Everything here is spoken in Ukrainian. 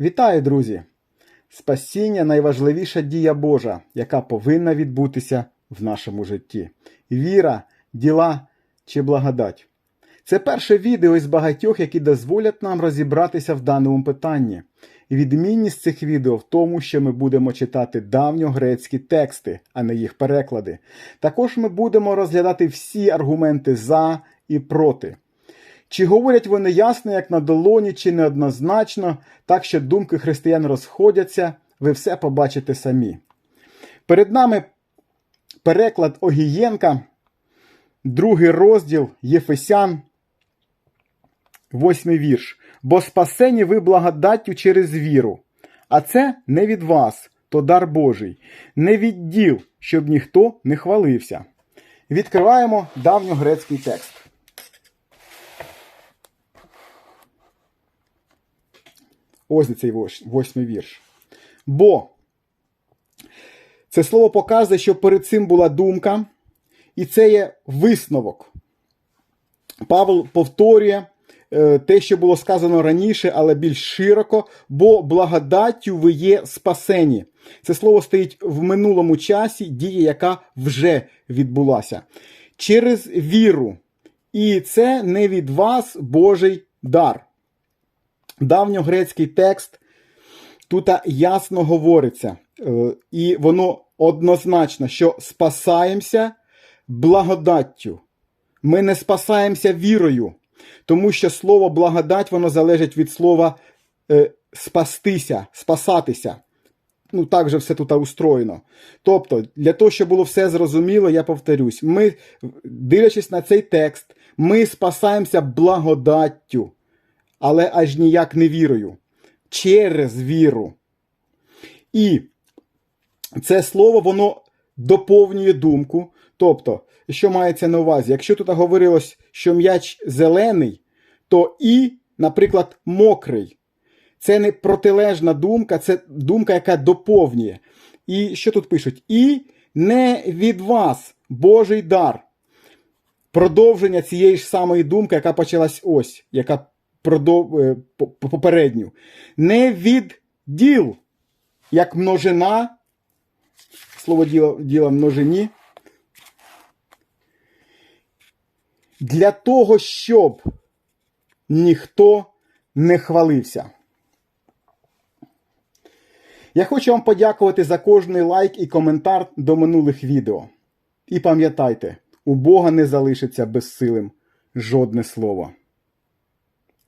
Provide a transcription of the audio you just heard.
Вітаю, друзі! Спасіння найважливіша дія Божа, яка повинна відбутися в нашому житті. Віра, діла чи благодать. Це перше відео із багатьох, які дозволять нам розібратися в даному питанні. Відмінність цих відео в тому, що ми будемо читати давньогрецькі тексти, а не їх переклади. Також ми будемо розглядати всі аргументи за і проти. Чи говорять вони ясно, як на долоні, чи неоднозначно, так що думки християн розходяться, ви все побачите самі. Перед нами переклад Огієнка, другий розділ Єфесян, восьмий вірш. Бо спасені ви благодаттю через віру, а це не від вас, то дар Божий, не від діл, щоб ніхто не хвалився. Відкриваємо давньогрецький текст. Ось цей восьмий вірш. Бо це слово показує, що перед цим була думка, і це є висновок. Павло повторює е, те, що було сказано раніше, але більш широко, бо благодаттю ви є спасені. Це слово стоїть в минулому часі, дія, яка вже відбулася. Через віру. І це не від вас Божий дар давньогрецький текст тут ясно говориться, е, і воно однозначно, що спасаємося благодаттю. Ми не спасаємося вірою, тому що слово благодать воно залежить від слова е, спастися, спасатися. Ну, так же все тут устроєно. Тобто, для того, щоб було все зрозуміло, я повторюсь, ми, дивлячись на цей текст, ми спасаємося благодаттю але аж ніяк не вірою. Через віру. І це слово воно доповнює думку. Тобто, що мається на увазі? Якщо тут говорилось, що м'яч зелений, то і, наприклад, мокрий. Це не протилежна думка, це думка, яка доповнює. І що тут пишуть? І не від вас Божий дар. Продовження цієї ж самої думки, яка почалась ось, яка продов... е, по- по- попередню. Не від діл, як множина, слово діла, діла множині, для того, щоб ніхто не хвалився. Я хочу вам подякувати за кожний лайк і коментар до минулих відео. І пам'ятайте, у Бога не залишиться безсилим жодне слово.